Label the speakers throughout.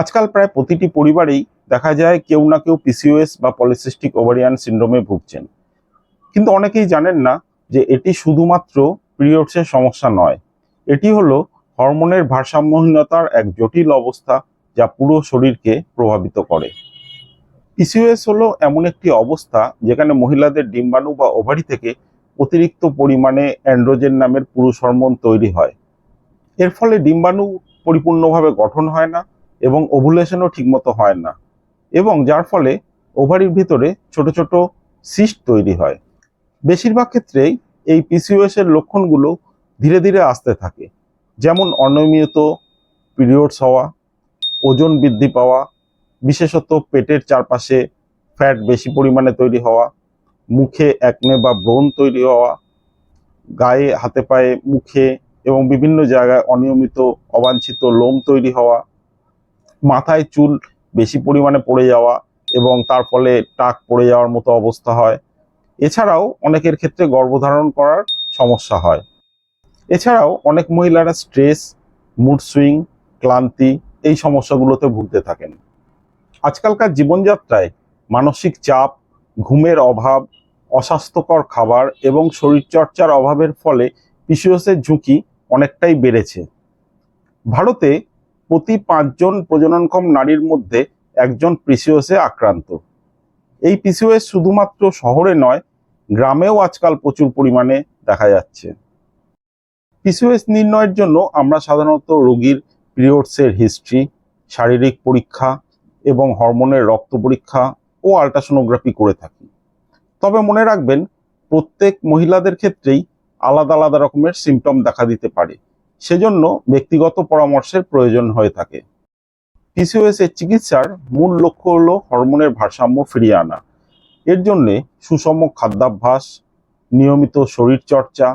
Speaker 1: আজকাল প্রায় প্রতিটি পরিবারেই দেখা যায় কেউ না কেউ পিসিওএস বা পলিসিস্টিক ওভারিয়ান সিন্ড্রোমে ভুগছেন। কিন্তু অনেকেই জানেন না যে এটি শুধুমাত্র পিরিয়ডসের সমস্যা নয়, এটি হলো হরমোনের ভারসাম্যহীনতার এক জটিল অবস্থা যা পুরো শরীরকে প্রভাবিত করে। পিসিওএস হলো এমন একটি অবস্থা যেখানে মহিলাদের ডিম্বাণু বা ওভারি থেকে অতিরিক্ত পরিমাণে অ্যান্ড্রোজেন নামের পুরুষ হরমোন তৈরি হয়। এর ফলে ডিম্বাণু পরিপূর্ণভাবে গঠন হয় না এবং ওভুলেশনও ঠিকমতো হয় না। এবং যার ফলে ওভারির ভিতরে ছোট ছোট সিস্ট তৈরি হয়। বেশিরভাগ ক্ষেত্রেই এই পিসিওএস এর লক্ষণগুলো ধীরে ধীরে আসতে থাকে। যেমন অনিয়মিত পিরিয়ডস হওয়া, ওজন বৃদ্ধি পাওয়া, বিশেষত পেটের চারপাশে ফ্যাট বেশি পরিমাণে তৈরি হওয়া, মুখে একনে বা ব্রণ তৈরি হওয়া, গায়ে, হাতে পায়ে, মুখে এবং বিভিন্ন জায়গায় অনিয়মিত, অবাঞ্ছিত, লোম তৈরি হওয়া মাথায় চুল বেশি পরিমাণে পড়ে যাওয়া এবং তার ফলে টাক পড়ে যাওয়ার মতো অবস্থা হয়। এছাড়াও অনেকের ক্ষেত্রে গর্ভধারণ করার সমস্যা হয়। এছাড়াও অনেক মহিলারা স্ট্রেস, মুড সুইং, ক্লান্তি এই সমস্যাগুলোতে ভুগতে থাকেন। আজকালকার জীবনযাত্রায় মানসিক চাপ, ঘুমের অভাব, অস্বাস্থ্যকর খাবার এবং শরীরচর্চার অভাবের ফলে পিসিওসের ঝুঁকি অনেকটাই বেড়েছে। ভারতে প্রতি পাঁচজন প্রজননক্ষম নারীর মধ্যে একজন পিসিওসে আক্রান্ত। এই পিসিওএস শুধুমাত্র শহরে নয়, গ্রামেও আজকাল প্রচুর পরিমাণে দেখা যাচ্ছে। পিসিওএস নির্ণয়ের জন্য আমরা সাধারণত রোগীর পিরিয়ডসের হিস্ট্রি, শারীরিক পরীক্ষা এবং হরমোনের রক্ত পরীক্ষা ও আল্ট্রাসোনোগ্রাফি করে থাকি। তবে মনে রাখবেন, প্রত্যেক মহিলাদের ক্ষেত্রেই আলাদা আলাদা রকমের সিমটম দেখা দিতে পারে। সেজন্য ব্যক্তিগত পরামর্শের প্রয়োজন হয়ে থাকে। পিসিওএস এর চিকিৎসার মূল লক্ষ্য হলো হরমোনের ভারসাম্য ফিরিয়ে আনা। এর জন্যে সুষম খাদ্যাভ্যাস, নিয়মিত শরীরচর্চা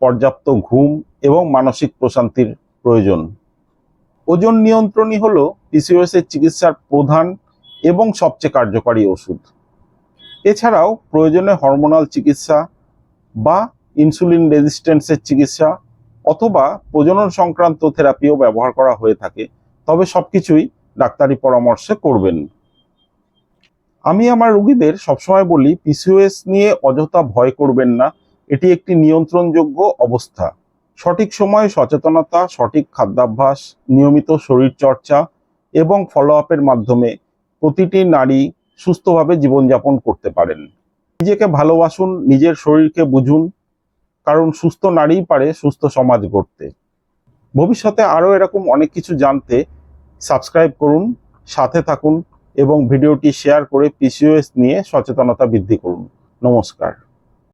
Speaker 1: পর্যাপ্ত ঘুম এবং মানসিক প্রশান্তির প্রয়োজন। ওজন নিয়ন্ত্রণই হলো পিসিওএস এর চিকিৎসার প্রধান এবং সবচেয়ে কার্যকারী ওষুধ। এছাড়াও প্রয়োজনে হরমোনাল চিকিৎসা বা ইনসুলিন রেজিস্ট্যান্সের চিকিৎসা অথবা প্রজনন সংক্রান্ত থেরাপিও ব্যবহার করা হয়ে থাকে, তবে সবকিছুই ডাক্তারি পরামর্শে করবেন। আমি আমার রোগীদের সবসময় বলি পিসিওএস নিয়ে অযথা ভয় করবেন না, এটি একটি নিয়ন্ত্রণযোগ্য অবস্থা। সঠিক সময়ে সচেতনতা, সঠিক খাদ্যাভ্যাস, নিয়মিত শরীরচর্চা এবং ফলো আপের মাধ্যমে প্রতিটি নারী সুস্থভাবে জীবনযাপন করতে পারেন। নিজেকে ভালোবাসুন, নিজের শরীরকে বুঝুন কারণ সুস্থ নারী পারে সুস্থ সমাজ গড়তে। ভবিষ্যতে আরও এরকম অনেক কিছু জানতে সাবস্ক্রাইব করুন, সাথে থাকুন এবং ভিডিওটি শেয়ার করে পিসিওএস নিয়ে সচেতনতা বৃদ্ধি করুন। নমস্কার।